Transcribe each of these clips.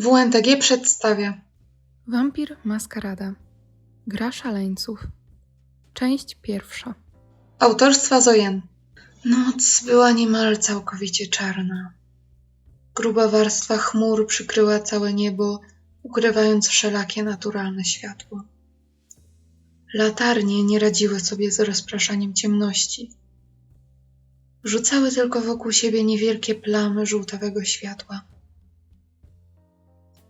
WNTG przedstawia Wampir Maskarada. Gra szaleńców. Część pierwsza. autorstwa Zojen. Noc była niemal całkowicie czarna. Gruba warstwa chmur przykryła całe niebo, ukrywając wszelakie naturalne światło. Latarnie nie radziły sobie z rozpraszaniem ciemności. Rzucały tylko wokół siebie niewielkie plamy żółtawego światła.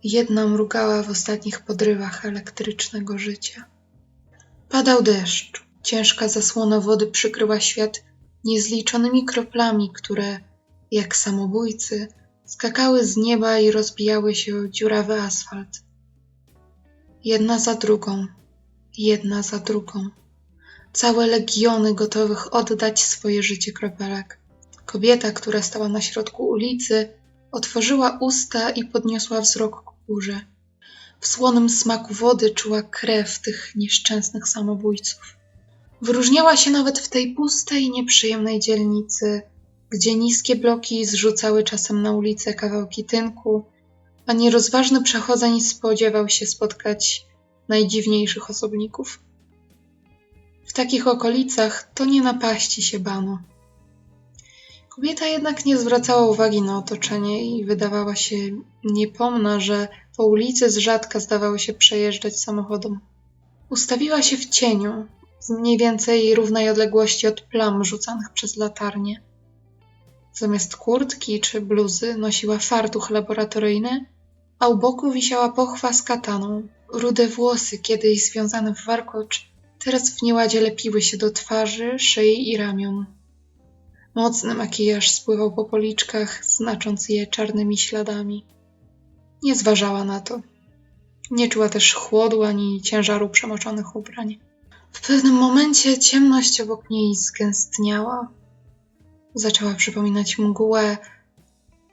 Jedna mrugała w ostatnich podrywach elektrycznego życia. Padał deszcz. Ciężka zasłona wody przykryła świat niezliczonymi kroplami, które, jak samobójcy, skakały z nieba i rozbijały się o dziurawy asfalt. Jedna za drugą, jedna za drugą. Całe legiony gotowych oddać swoje życie kropelek. Kobieta, która stała na środku ulicy, otworzyła usta i podniosła wzrok W słonym smaku wody czuła krew tych nieszczęsnych samobójców. Wyróżniała się nawet w tej pustej, nieprzyjemnej dzielnicy, gdzie niskie bloki zrzucały czasem na ulicę kawałki tynku, a nierozważny przechodzeń spodziewał się spotkać najdziwniejszych osobników. W takich okolicach to nie napaści się bano. Kobieta jednak nie zwracała uwagi na otoczenie i wydawała się niepomna, że po ulicy z rzadka zdawało się przejeżdżać samochodom. Ustawiła się w cieniu, z mniej więcej równej odległości od plam rzucanych przez latarnię. Zamiast kurtki czy bluzy nosiła fartuch laboratoryjny, a u boku wisiała pochwa z kataną. Rude włosy, kiedyś związane w warkocz, teraz w nieładzie lepiły się do twarzy, szyi i ramion. Mocny makijaż spływał po policzkach, znacząc je czarnymi śladami. Nie zważała na to. Nie czuła też chłodu ani ciężaru przemoczonych ubrań. W pewnym momencie ciemność obok niej zgęstniała. Zaczęła przypominać mgłę.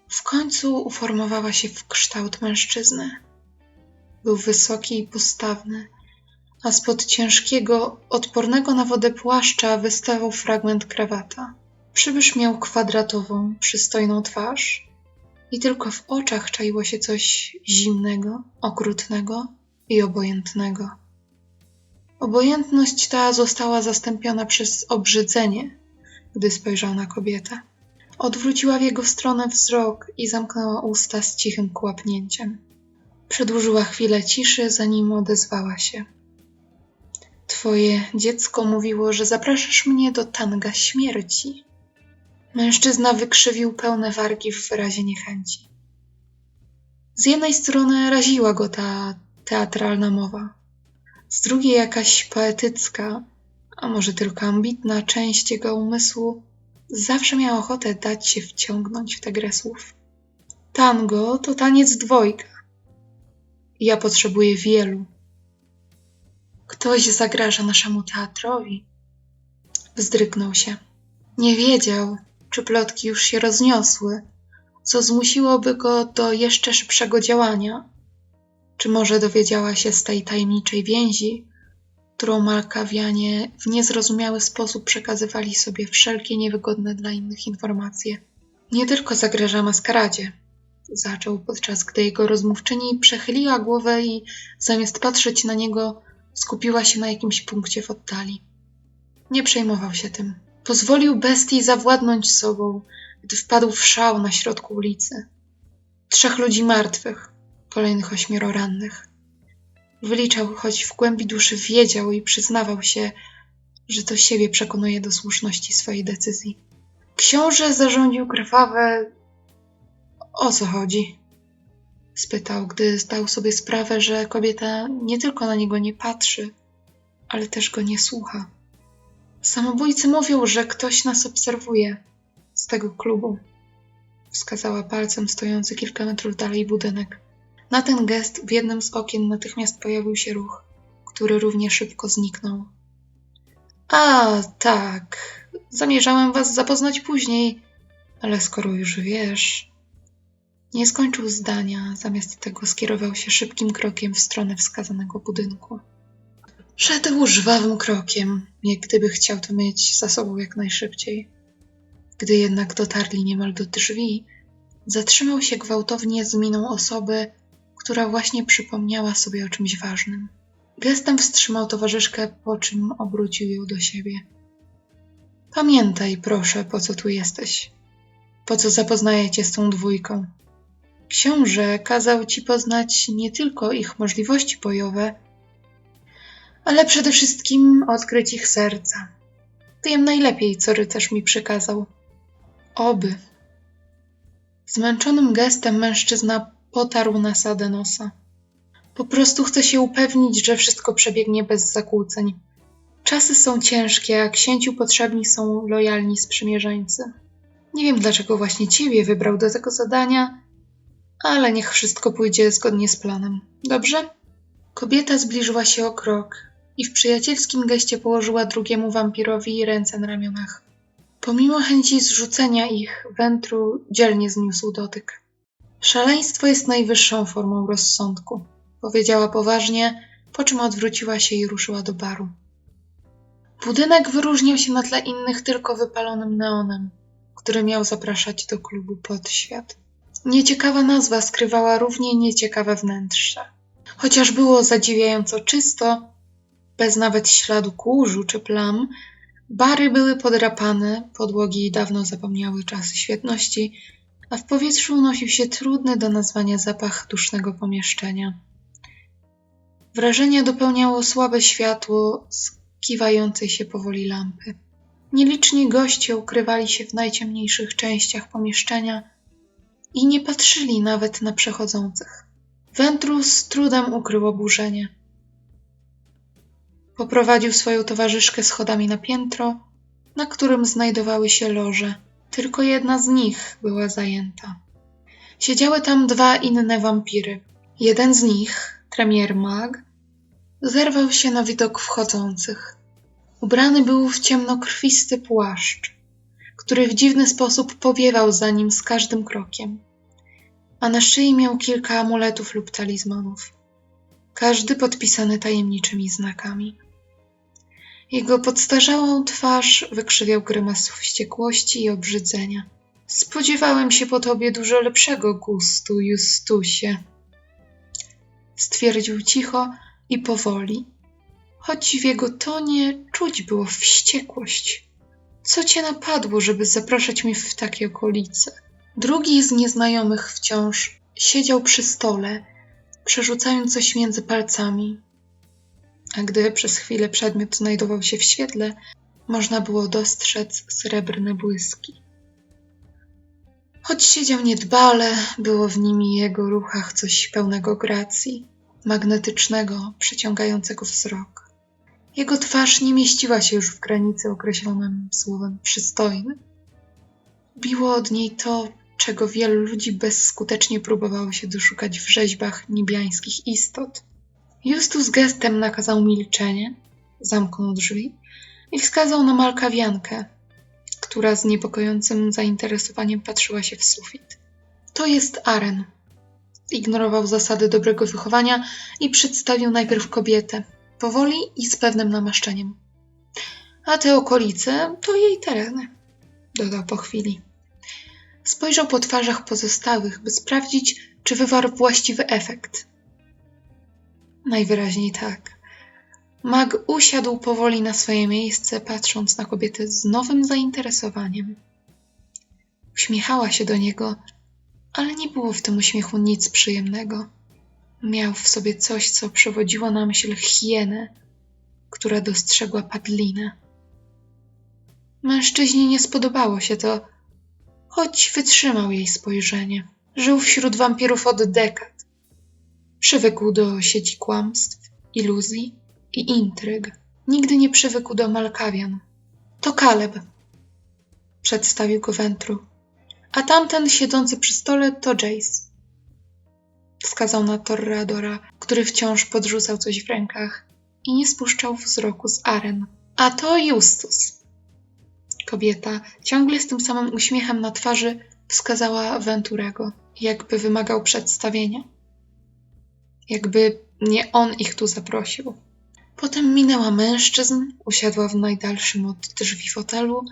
W końcu uformowała się w kształt mężczyzny. Był wysoki i postawny, a spod ciężkiego, odpornego na wodę płaszcza wystawał fragment krawata. Przybysz miał kwadratową, przystojną twarz i tylko w oczach czaiło się coś zimnego, okrutnego i obojętnego. Obojętność ta została zastąpiona przez obrzydzenie, gdy spojrzał na kobietę. Odwróciła w jego stronę wzrok i zamknęła usta z cichym kłapnięciem. Przedłużyła chwilę ciszy, zanim odezwała się. Twoje dziecko mówiło, że zapraszasz mnie do tanga śmierci. Mężczyzna wykrzywił pełne wargi w wyrazie niechęci. Z jednej strony raziła go ta teatralna mowa, z drugiej jakaś poetycka, a może tylko ambitna część jego umysłu zawsze miała ochotę dać się wciągnąć w tę grę słów. Tango to taniec dwojga. Ja potrzebuję wielu. Ktoś zagraża naszemu teatrowi. Wzdrygnął się. Nie wiedział, czy plotki już się rozniosły, co zmusiłoby go do jeszcze szybszego działania. Czy może dowiedziała się z tej tajemniczej więzi, którą Malkawianie w niezrozumiały sposób przekazywali sobie wszelkie niewygodne dla innych informacje. Nie tylko zagraża maskaradzie, zaczął, podczas gdy jego rozmówczyni przechyliła głowę i zamiast patrzeć na niego, skupiła się na jakimś punkcie w oddali. Nie przejmował się tym. Pozwolił bestii zawładnąć sobą, gdy wpadł w szał na środku ulicy. Trzech ludzi martwych, kolejnych ośmioro rannych. Wyliczał, choć w głębi duszy wiedział i przyznawał się, że to siebie przekonuje do słuszności swojej decyzji. Książę zarządził krwawe. O co chodzi? spytał, gdy zdał sobie sprawę, że kobieta nie tylko na niego nie patrzy, ale też go nie słucha. Samobójcy mówią, że ktoś nas obserwuje z tego klubu. Wskazała palcem stojący kilka metrów dalej budynek. Na ten gest w jednym z okien natychmiast pojawił się ruch, który równie szybko zniknął. A, tak. Zamierzałem was zapoznać później, ale skoro już wiesz. Nie skończył zdania, zamiast tego skierował się szybkim krokiem w stronę wskazanego budynku. Szedł żwawym krokiem, jak gdyby chciał to mieć za sobą jak najszybciej. Gdy jednak dotarli niemal do drzwi, zatrzymał się gwałtownie z miną osoby, która właśnie przypomniała sobie o czymś ważnym. Gestem wstrzymał towarzyszkę, po czym obrócił ją do siebie. Pamiętaj, proszę, po co tu jesteś. Po co zapoznaję cię z tą dwójką. Książę kazał ci poznać nie tylko ich możliwości bojowe, ale przede wszystkim odkryć ich serca. Wiem najlepiej, co rycerz mi przykazał. Oby. Zmęczonym gestem mężczyzna potarł nasadę nosa. Po prostu chce się upewnić, że wszystko przebiegnie bez zakłóceń. Czasy są ciężkie, a księciu potrzebni są lojalni sprzymierzeńcy. Nie wiem, dlaczego właśnie ciebie wybrał do tego zadania, ale niech wszystko pójdzie zgodnie z planem. Dobrze? Kobieta zbliżyła się o krok i w przyjacielskim geście położyła drugiemu wampirowi ręce na ramionach. Pomimo chęci zrzucenia ich, Wentru dzielnie zniósł dotyk. Szaleństwo jest najwyższą formą rozsądku, powiedziała poważnie, po czym odwróciła się i ruszyła do baru. Budynek wyróżniał się na tle innych tylko wypalonym neonem, który miał zapraszać do klubu Podświat. Nieciekawa nazwa skrywała równie nieciekawe wnętrze. Chociaż było zadziwiająco czysto, bez nawet śladu kurzu czy plam, bary były podrapane, podłogi dawno zapomniały czasy świetności, a w powietrzu unosił się trudny do nazwania zapach dusznego pomieszczenia. Wrażenie dopełniało słabe światło z kiwającej się powoli lampy. Nieliczni goście ukrywali się w najciemniejszych częściach pomieszczenia i nie patrzyli nawet na przechodzących. Ventrus z trudem ukrył oburzenie. Poprowadził swoją towarzyszkę schodami na piętro, na którym znajdowały się loże. Tylko jedna z nich była zajęta. Siedziały tam dwa inne wampiry. Jeden z nich, Tremier Mag, zerwał się na widok wchodzących. Ubrany był w ciemnokrwisty płaszcz, który w dziwny sposób powiewał za nim z każdym krokiem, a na szyi miał kilka amuletów lub talizmanów, każdy podpisany tajemniczymi znakami. Jego podstarzałą twarz wykrzywiał grymas wściekłości i obrzydzenia. Spodziewałem się po tobie dużo lepszego gustu, Justusie. Stwierdził cicho i powoli, choć w jego tonie czuć było wściekłość. Co cię napadło, żeby zapraszać mnie w takie okolice? Drugi z nieznajomych wciąż siedział przy stole, przerzucając coś między palcami. A gdy przez chwilę przedmiot znajdował się w świetle, można było dostrzec srebrne błyski. Choć siedział niedbale, było w nim i jego ruchach coś pełnego gracji, magnetycznego, przyciągającego wzrok. Jego twarz nie mieściła się już w granicy określonym słowem przystojny. Biło od niej to, czego wielu ludzi bezskutecznie próbowało się doszukać w rzeźbach niebiańskich istot. Justus gestem nakazał milczenie, zamknął drzwi i wskazał na malkawiankę, która z niepokojącym zainteresowaniem patrzyła się w sufit. To jest Aren. Ignorował zasady dobrego wychowania i przedstawił najpierw kobietę, powoli i z pewnym namaszczeniem. A te okolice to jej tereny, dodał po chwili. Spojrzał po twarzach pozostałych, by sprawdzić, czy wywarł właściwy efekt. Najwyraźniej tak. Mag usiadł powoli na swoje miejsce, patrząc na kobietę z nowym zainteresowaniem. Uśmiechała się do niego, ale nie było w tym uśmiechu nic przyjemnego. Miał w sobie coś, co przewodziło na myśl hienę, która dostrzegła padlinę. Mężczyźnie nie spodobało się to, choć wytrzymał jej spojrzenie. Żył wśród wampirów od dekad. Przywykł do sieci kłamstw, iluzji i intryg. Nigdy nie przywykł do Malkawian. To Kaleb, przedstawił go Wentru. A tamten siedzący przy stole to Jace. Wskazał na Torradora, który wciąż podrzucał coś w rękach i nie spuszczał wzroku z Aren. A to Justus. Kobieta, ciągle z tym samym uśmiechem na twarzy, wskazała Venturego, jakby wymagał przedstawienia. Jakby nie on ich tu zaprosił. Potem minęła mężczyzn, usiadła w najdalszym od drzwi fotelu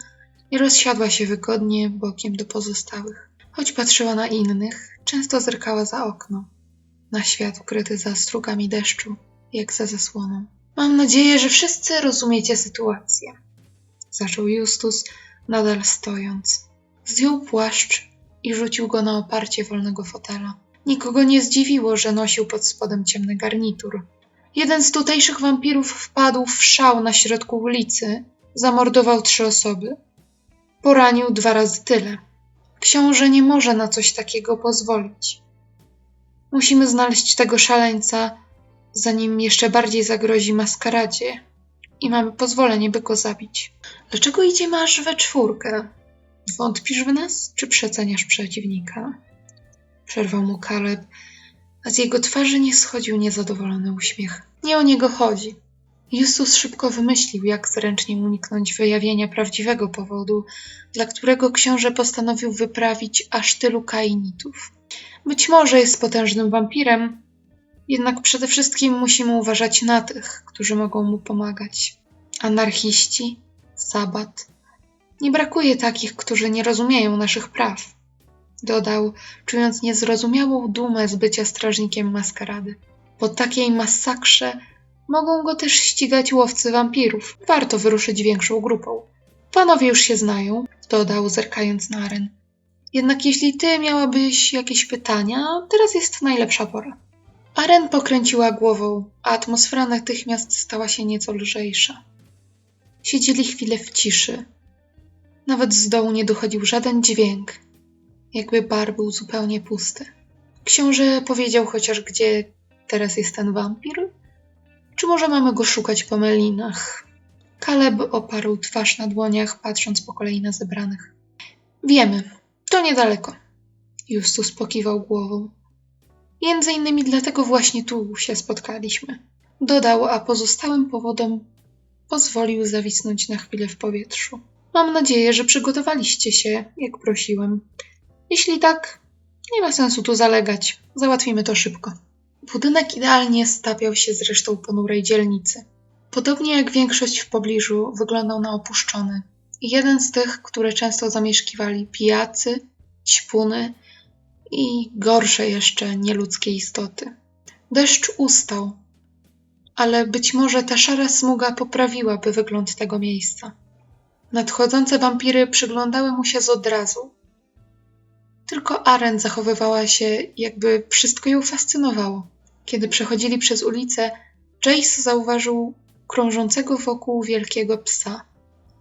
i rozsiadła się wygodnie bokiem do pozostałych. Choć patrzyła na innych, często zerkała za okno. na świat ukryty za strugami deszczu, jak za zasłoną. Mam nadzieję, że wszyscy rozumiecie sytuację. Zaczął Justus, nadal stojąc. Zdjął płaszcz i rzucił go na oparcie wolnego fotela. Nikogo nie zdziwiło, że nosił pod spodem ciemny garnitur. Jeden z tutejszych wampirów wpadł w szał na środku ulicy, zamordował trzy osoby. Poranił dwa razy tyle. Książę nie może na coś takiego pozwolić. Musimy znaleźć tego szaleńca, zanim jeszcze bardziej zagrozi maskaradzie i mamy pozwolenie, by go zabić. Dlaczego idziemy aż we czwórkę? Wątpisz w nas, czy przeceniasz przeciwnika? Przerwał mu Kaleb, a z jego twarzy nie schodził niezadowolony uśmiech. Nie o niego chodzi. Justus szybko wymyślił, jak zręcznie uniknąć wyjawienia prawdziwego powodu, dla którego książę postanowił wyprawić aż tylu kainitów. Być może jest potężnym wampirem, jednak przede wszystkim musimy uważać na tych, którzy mogą mu pomagać. Anarchiści, sabat. Nie brakuje takich, którzy nie rozumieją naszych praw. Dodał, czując niezrozumiałą dumę z bycia strażnikiem maskarady. Po takiej masakrze mogą go też ścigać łowcy wampirów. Warto wyruszyć większą grupą. Panowie już się znają, dodał, zerkając na Aren. Jednak jeśli ty miałabyś jakieś pytania, teraz jest najlepsza pora. Aren pokręciła głową, a atmosfera natychmiast stała się nieco lżejsza. Siedzieli chwilę w ciszy. Nawet z dołu nie dochodził żaden dźwięk, jakby bar był zupełnie pusty. Książę powiedział chociaż, gdzie teraz jest ten wampir? Czy może mamy go szukać po melinach? Kaleb oparł twarz na dłoniach, patrząc po kolei na zebranych. Wiemy, to niedaleko. Justus pokiwał głową. Między innymi dlatego właśnie tu się spotkaliśmy. Dodał, a pozostałym powodom pozwolił zawisnąć na chwilę w powietrzu. Mam nadzieję, że przygotowaliście się, jak prosiłem. Jeśli tak, nie ma sensu tu zalegać. Załatwimy to szybko. Budynek idealnie stapiał się z resztą ponurej dzielnicy. Podobnie jak większość w pobliżu, wyglądał na opuszczony. Jeden z tych, które często zamieszkiwali pijacy, ćpuny i gorsze jeszcze nieludzkie istoty. Deszcz ustał, ale być może ta szara smuga poprawiłaby wygląd tego miejsca. Nadchodzące wampiry przyglądały mu się z odrazu. Tylko Aren zachowywała się, jakby wszystko ją fascynowało. Kiedy przechodzili przez ulicę, Jace zauważył krążącego wokół wielkiego psa.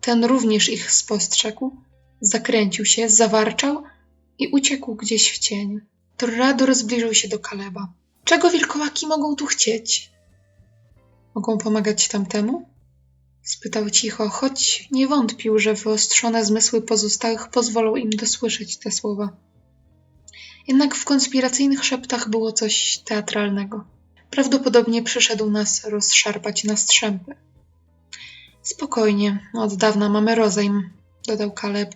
Ten również ich spostrzegł, zakręcił się, zawarczał i uciekł gdzieś w cień. Torrador zbliżył się do Kaleba. Czego wilkołaki mogą tu chcieć? Mogą pomagać tamtemu? Spytał cicho, choć nie wątpił, że wyostrzone zmysły pozostałych pozwolą im dosłyszeć te słowa. Jednak w konspiracyjnych szeptach było coś teatralnego. Prawdopodobnie przyszedł nas rozszarpać na strzępy. Spokojnie, od dawna mamy rozejm, dodał Kaleb,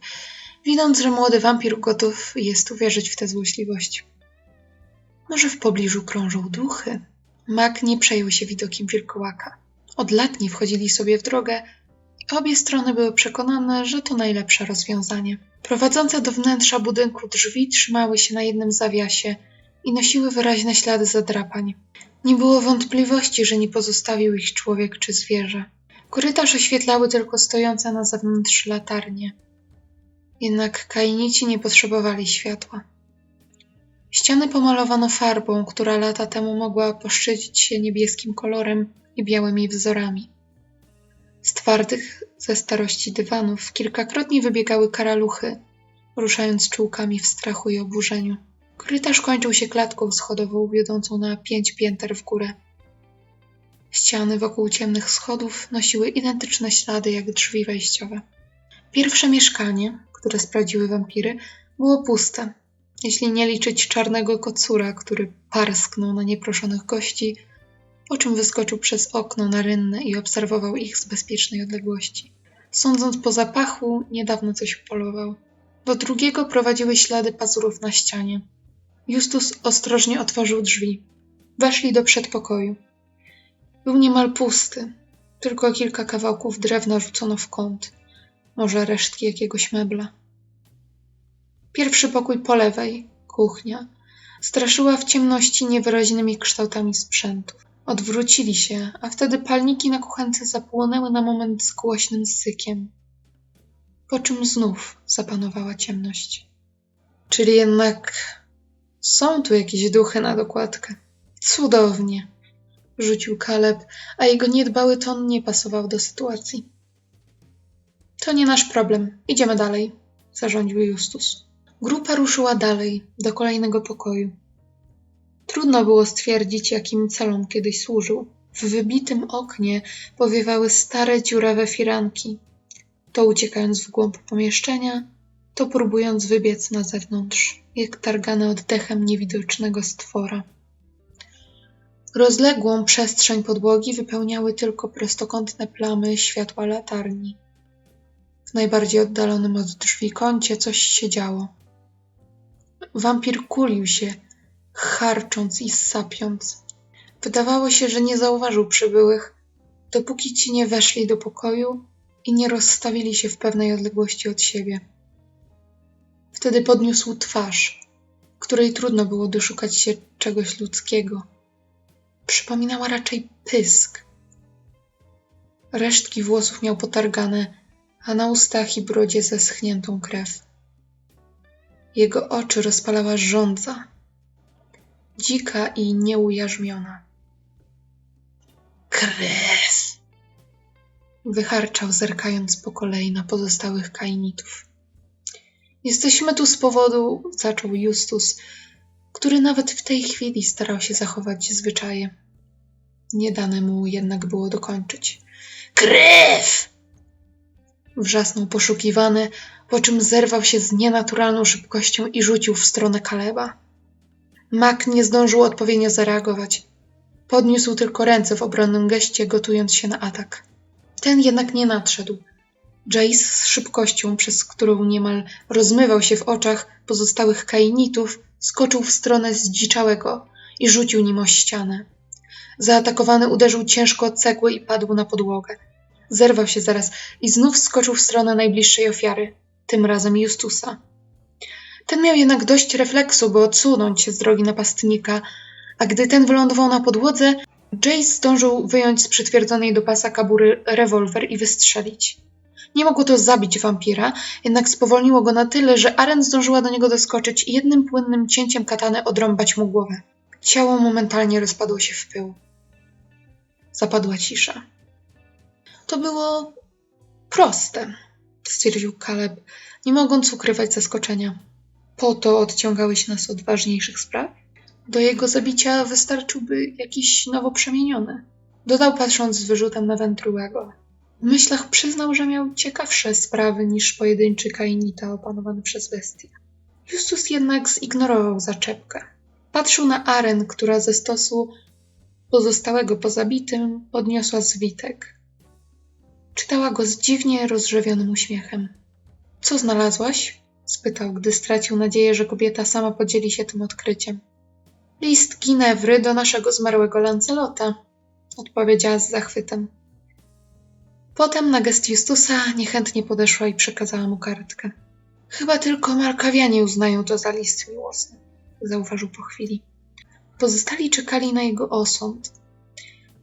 widząc, że młody wampir gotów jest uwierzyć w tę złośliwość. Może w pobliżu krążą duchy? Mak nie przejął się widokiem wilkołaka. Od lat nie wchodzili sobie w drogę i obie strony były przekonane, że to najlepsze rozwiązanie. Prowadzące do wnętrza budynku drzwi trzymały się na jednym zawiasie i nosiły wyraźne ślady zadrapań. Nie było wątpliwości, że nie pozostawił ich człowiek czy zwierzę. Korytarz oświetlały tylko stojące na zewnątrz latarnie. Jednak kainici nie potrzebowali światła. Ściany pomalowano farbą, która lata temu mogła poszczycić się niebieskim kolorem i białymi wzorami. Z twardych ze starości dywanów kilkakrotnie wybiegały karaluchy, ruszając czułkami w strachu i oburzeniu. Korytarz kończył się klatką schodową wiodącą na pięć pięter w górę. Ściany wokół ciemnych schodów nosiły identyczne ślady jak drzwi wejściowe. Pierwsze mieszkanie, które sprawdziły wampiry, było puste, jeśli nie liczyć czarnego kocura, który parsknął na nieproszonych gości, po czym wyskoczył przez okno na rynnę i obserwował ich z bezpiecznej odległości. Sądząc po zapachu, niedawno coś upolował. Do drugiego prowadziły ślady pazurów na ścianie. Justus ostrożnie otworzył drzwi. Weszli do przedpokoju. Był niemal pusty, tylko kilka kawałków drewna rzucono w kąt, może resztki jakiegoś mebla. Pierwszy pokój po lewej, kuchnia. Straszyła w ciemności niewyraźnymi kształtami sprzętów. Odwrócili się, a wtedy palniki na kuchence zapłonęły na moment z głośnym sykiem. Po czym znów zapanowała ciemność. Czyli jednak są tu jakieś duchy na dokładkę. Cudownie, rzucił Kaleb, a jego niedbały ton nie pasował do sytuacji. To nie nasz problem. Idziemy dalej, zarządził Justus. Grupa ruszyła dalej, do kolejnego pokoju. Trudno było stwierdzić, jakim celom kiedyś służył. W wybitym oknie powiewały stare, dziurawe firanki. To uciekając w głąb pomieszczenia, to próbując wybiec na zewnątrz, jak targane oddechem niewidocznego stwora. Rozległą przestrzeń podłogi wypełniały tylko prostokątne plamy światła latarni. W najbardziej oddalonym od drzwi kącie coś się działo. Wampir kulił się, charcząc i sapiąc. Wydawało się, że nie zauważył przybyłych, dopóki ci nie weszli do pokoju i nie rozstawili się w pewnej odległości od siebie. Wtedy podniósł twarz, której trudno było doszukać się czegoś ludzkiego. Przypominała raczej pysk. Resztki włosów miał potargane, a na ustach i brodzie zeschniętą krew. Jego oczy rozpalała żądza, dzika i nieujarzmiona. Krew! Wycharczał, zerkając po kolei na pozostałych kainitów. Jesteśmy tu z powodu, zaczął Justus, który nawet w tej chwili starał się zachować zwyczaje. Nie dane mu jednak było dokończyć. Krew! Wrzasnął poszukiwany, po czym zerwał się z nienaturalną szybkością i rzucił w stronę Kaleba. Mak nie zdążył odpowiednio zareagować. Podniósł tylko ręce w obronnym geście, gotując się na atak. Ten jednak nie nadszedł. Jace z szybkością, przez którą niemal rozmywał się w oczach pozostałych kainitów, skoczył w stronę zdziczałego i rzucił nim o ścianę. Zaatakowany uderzył ciężko o cegły i padł na podłogę. Zerwał się zaraz i znów skoczył w stronę najbliższej ofiary, tym razem Justusa. Ten miał jednak dość refleksu, by odsunąć się z drogi napastnika, a gdy ten wylądował na podłodze, Jace zdążył wyjąć z przytwierdzonej do pasa kabury rewolwer i wystrzelić. Nie mogło to zabić wampira, jednak spowolniło go na tyle, że Aren zdążyła do niego doskoczyć i jednym płynnym cięciem katany odrąbać mu głowę. Ciało momentalnie rozpadło się w pył. Zapadła cisza. To było proste, stwierdził Kaleb, nie mogąc ukrywać zaskoczenia. Po to odciągałeś nas od ważniejszych spraw? Do jego zabicia wystarczyłby jakiś nowo przemieniony. Dodał patrząc z wyrzutem na Ventruego. W myślach przyznał, że miał ciekawsze sprawy niż pojedynczy kainita opanowany przez bestię. Justus jednak zignorował zaczepkę. Patrzył na Aren, która ze stosu pozostałego po zabitym podniosła zwitek. Czytała go z dziwnie rozrzewionym uśmiechem. Co znalazłaś? Spytał, gdy stracił nadzieję, że kobieta sama podzieli się tym odkryciem. List Ginewry do naszego zmarłego Lancelota, odpowiedziała z zachwytem. Potem na gest Justusa niechętnie podeszła i przekazała mu kartkę. Chyba tylko Markawianie uznają to za list miłosny, zauważył po chwili. Pozostali czekali na jego osąd.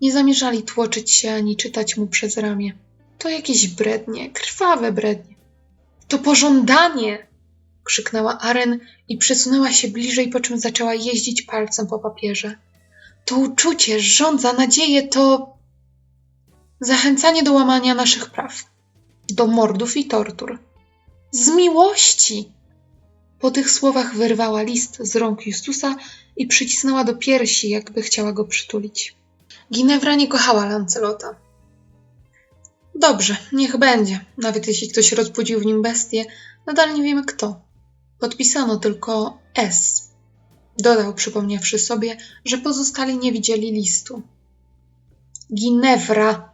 Nie zamierzali tłoczyć się ani czytać mu przez ramię. To jakieś brednie, krwawe brednie. To pożądanie! Krzyknęła Aren i przesunęła się bliżej, po czym zaczęła jeździć palcem po papierze. To uczucie, żądza, nadzieję to zachęcanie do łamania naszych praw, do mordów i tortur. Z miłości! Po tych słowach wyrwała list z rąk Justusa i przycisnęła do piersi, jakby chciała go przytulić. Ginewra nie kochała Lancelota. Dobrze, niech będzie. Nawet jeśli ktoś rozbudził w nim bestię, nadal nie wiemy kto. Podpisano tylko S. Dodał, przypomniawszy sobie, że pozostali nie widzieli listu. Ginewra,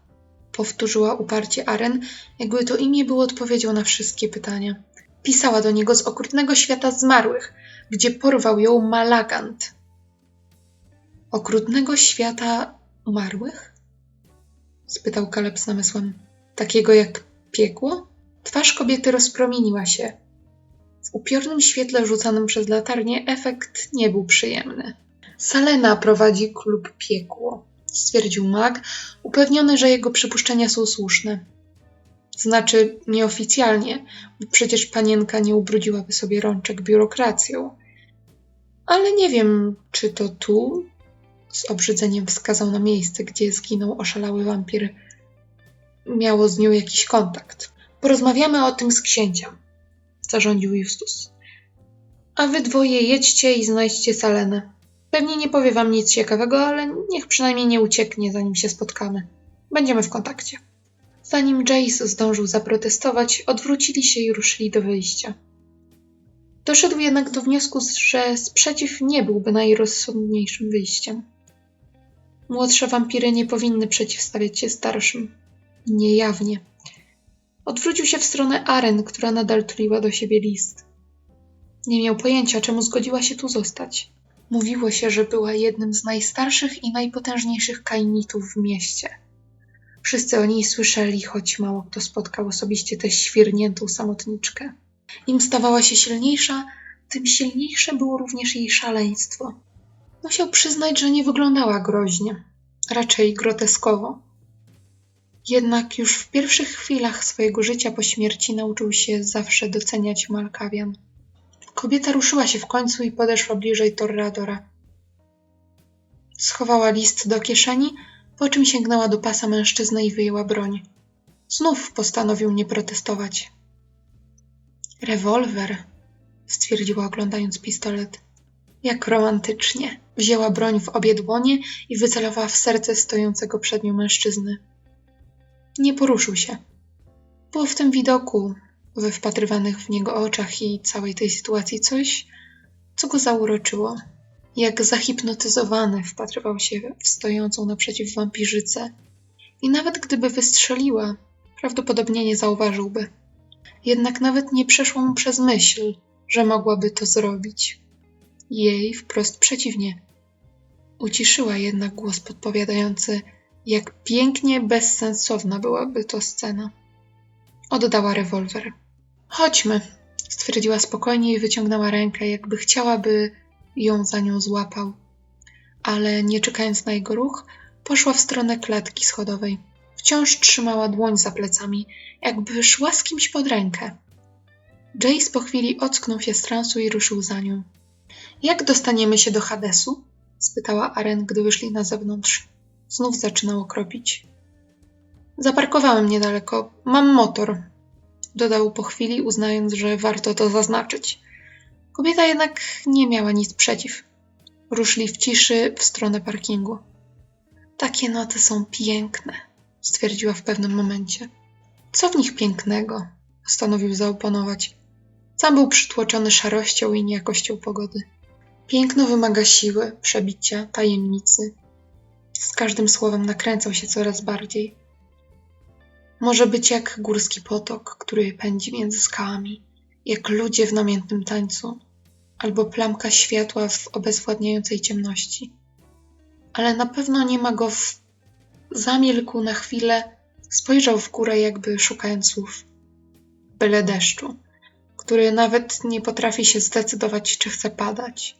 powtórzyła uparcie Aren, jakby to imię było odpowiedzią na wszystkie pytania. Pisała do niego z okrutnego świata zmarłych, gdzie porwał ją Malagant. Okrutnego świata umarłych? spytał Kaleb z namysłem. Takiego jak piekło? Twarz kobiety rozpromieniła się. W upiornym świetle rzucanym przez latarnię efekt nie był przyjemny. Salena prowadzi klub piekło, stwierdził mag, upewniony, że jego przypuszczenia są słuszne. Znaczy, nieoficjalnie, bo przecież panienka nie ubrudziłaby sobie rączek biurokracją. Ale nie wiem, czy to tu. Z obrzydzeniem wskazał na miejsce, gdzie zginął oszalały wampir. Miało z nią jakiś kontakt. Porozmawiamy o tym z księciem, zarządził Justus. A wy dwoje jedźcie i znajdźcie Salenę. Pewnie nie powie wam nic ciekawego, ale niech przynajmniej nie ucieknie, zanim się spotkamy. Będziemy w kontakcie. Zanim Jace zdążył zaprotestować, odwrócili się i ruszyli do wyjścia. Doszedł jednak do wniosku, że sprzeciw nie byłby najrozsądniejszym wyjściem. Młodsze wampiry nie powinny przeciwstawiać się starszym. Niejawnie. Odwrócił się w stronę Aren, która nadal tuliła do siebie list. Nie miał pojęcia, czemu zgodziła się tu zostać. Mówiło się, że była jednym z najstarszych i najpotężniejszych kainitów w mieście. Wszyscy o niej słyszeli, choć mało kto spotkał osobiście tę świrniętą samotniczkę. Im stawała się silniejsza, tym silniejsze było również jej szaleństwo. Musiał przyznać, że nie wyglądała groźnie, raczej groteskowo. Jednak już w pierwszych chwilach swojego życia po śmierci nauczył się zawsze doceniać Malkawian. Kobieta ruszyła się w końcu i podeszła bliżej Torradora. Schowała list do kieszeni, po czym sięgnęła do pasa mężczyzny i wyjęła broń. Znów postanowił nie protestować. Rewolwer, stwierdziła oglądając pistolet. Jak romantycznie. Wzięła broń w obie dłonie i wycelowała w serce stojącego przed nią mężczyzny. Nie poruszył się. Było w tym widoku, we wpatrywanych w niego oczach i całej tej sytuacji coś, co go zauroczyło. Jak zahipnotyzowany wpatrywał się w stojącą naprzeciw wampirzycę i nawet gdyby wystrzeliła, prawdopodobnie nie zauważyłby. Jednak nawet nie przeszło mu przez myśl, że mogłaby to zrobić. Jej wprost przeciwnie. Uciszyła jednak głos podpowiadający, jak pięknie bezsensowna byłaby to scena. Oddała rewolwer. Chodźmy, stwierdziła spokojnie i wyciągnęła rękę, jakby chciałaby ją za nią złapał. Ale nie czekając na jego ruch, poszła w stronę klatki schodowej. Wciąż trzymała dłoń za plecami, jakby szła z kimś pod rękę. Jace po chwili ocknął się z transu i ruszył za nią. Jak dostaniemy się do Hadesu? spytała Aren, gdy wyszli na zewnątrz. Znów zaczynało kropić. Zaparkowałem niedaleko. Mam motor, dodał po chwili, uznając, że warto to zaznaczyć. Kobieta jednak nie miała nic przeciw. Ruszyli w ciszy w stronę parkingu. Takie noty są piękne, stwierdziła w pewnym momencie. Co w nich pięknego? postanowił zaoponować. Sam był przytłoczony szarością i niejakością pogody. Piękno wymaga siły, przebicia, tajemnicy. Z każdym słowem nakręcał się coraz bardziej. Może być jak górski potok, który pędzi między skałami, jak ludzie w namiętnym tańcu, albo plamka światła w obezwładniającej ciemności. Ale na pewno nie ma go w... Zamilkł na chwilę, spojrzał w górę, jakby szukając słów. Byle deszczu, który nawet nie potrafi się zdecydować, czy chce padać.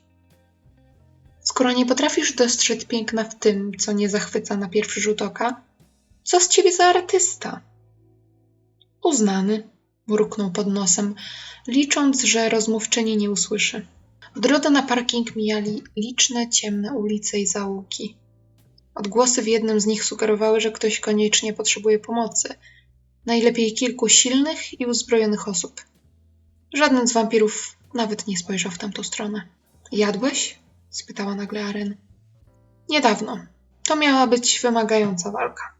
Skoro nie potrafisz dostrzec piękna w tym, co nie zachwyca na pierwszy rzut oka, co z ciebie za artysta? Uznany, mruknął pod nosem, licząc, że rozmówczyni nie usłyszy. W drodze na parking mijali liczne ciemne ulice i zaułki. Odgłosy w jednym z nich sugerowały, że ktoś koniecznie potrzebuje pomocy. Najlepiej kilku silnych i uzbrojonych osób. Żaden z wampirów nawet nie spojrzał w tamtą stronę. Jadłeś? Spytała nagle Aren. Niedawno. To miała być wymagająca walka,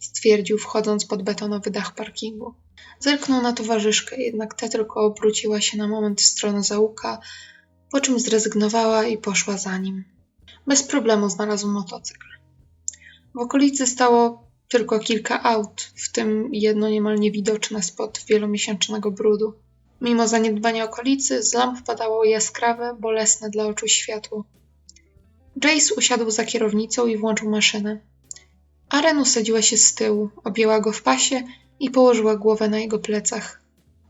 stwierdził, wchodząc pod betonowy dach parkingu. Zerknął na towarzyszkę, jednak ta tylko obróciła się na moment w stronę załuka, po czym zrezygnowała i poszła za nim. Bez problemu znalazł motocykl. W okolicy stało tylko kilka aut, w tym jedno niemal niewidoczne spod wielomiesięcznego brudu. Mimo zaniedbania okolicy, z lamp padało jaskrawe, bolesne dla oczu światło. Jace usiadł za kierownicą i włączył maszynę. Aren usadziła się z tyłu, objęła go w pasie i położyła głowę na jego plecach.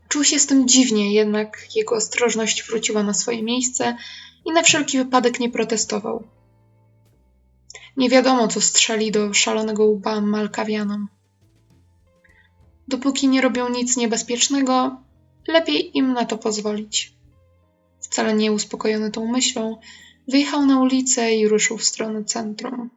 Czuł się z tym dziwnie, jednak jego ostrożność wróciła na swoje miejsce i na wszelki wypadek nie protestował. Nie wiadomo, co strzeli do szalonego łba Malkawianom. Dopóki nie robią nic niebezpiecznego, lepiej im na to pozwolić. Wcale nie uspokojony tą myślą, wyjechał na ulicę i ruszył w stronę centrum.